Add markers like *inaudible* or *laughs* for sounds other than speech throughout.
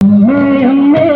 अम्मे अम्मे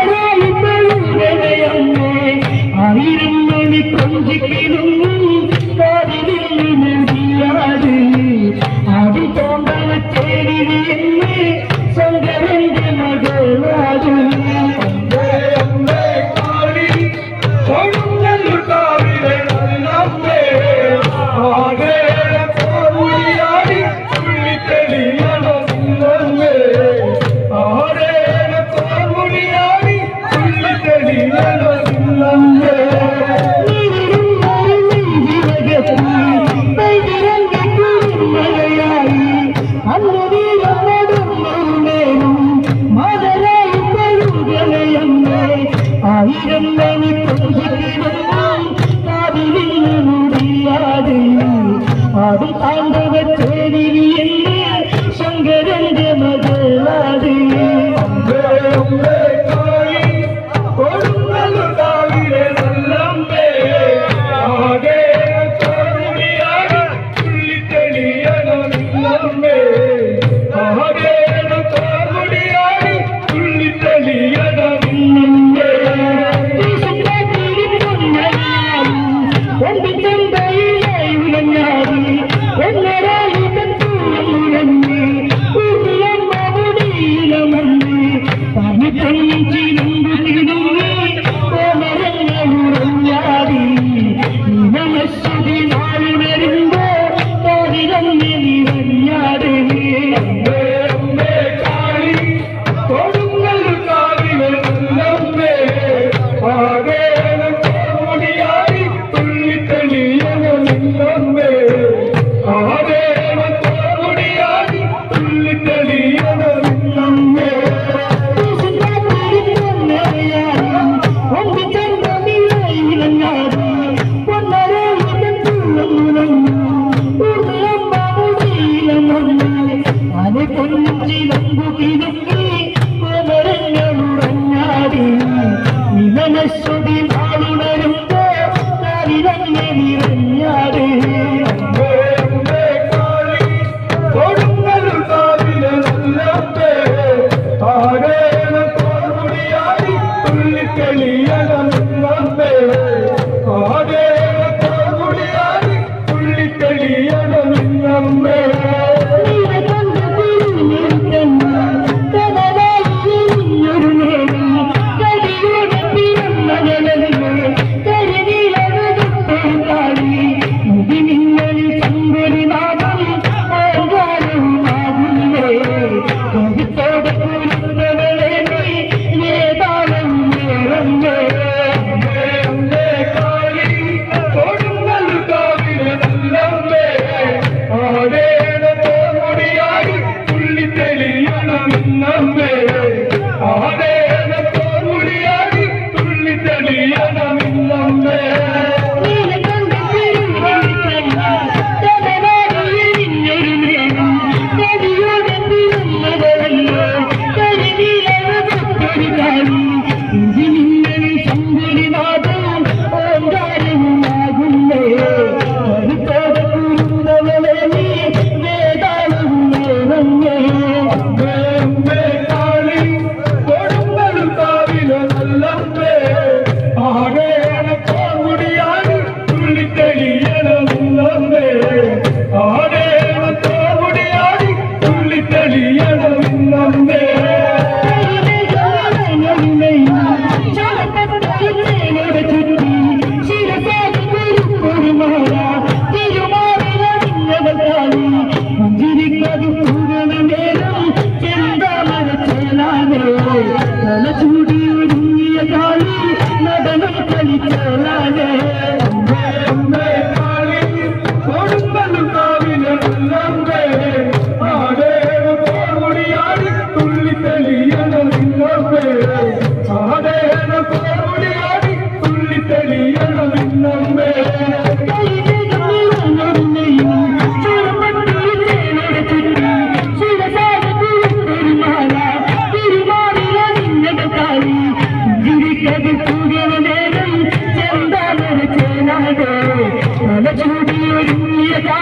ೀಯನು ನಿನ್ನೊಮ್ಮೆ உள்ளமே ஆதேன பொருளியாடி துள்ளி தனியன உள்ளமே Thank you. Thank *laughs* you. جي ڏيڙي ملي يا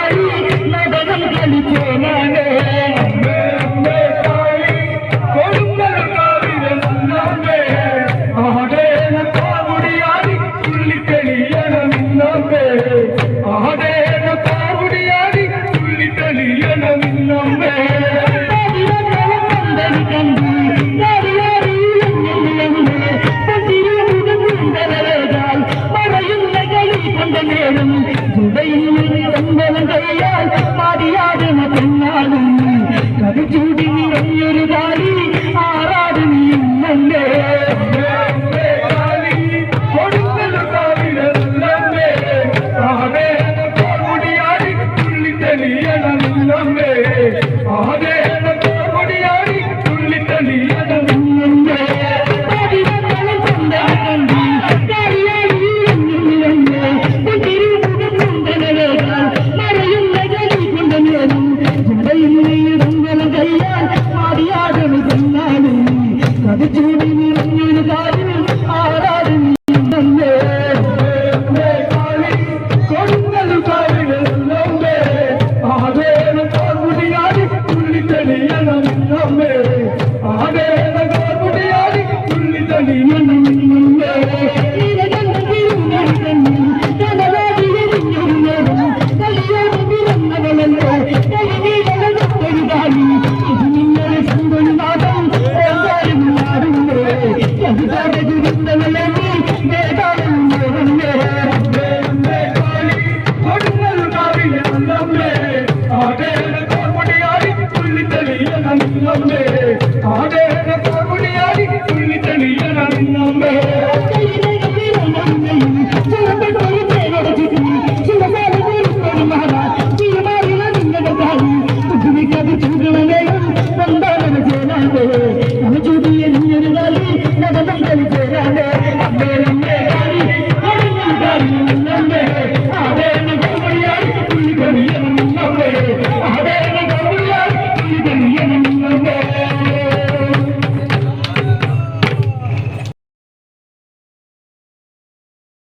ನುಡಿಯುಡಿ மாறியாடும் பின்னாடி கதிச்சூடி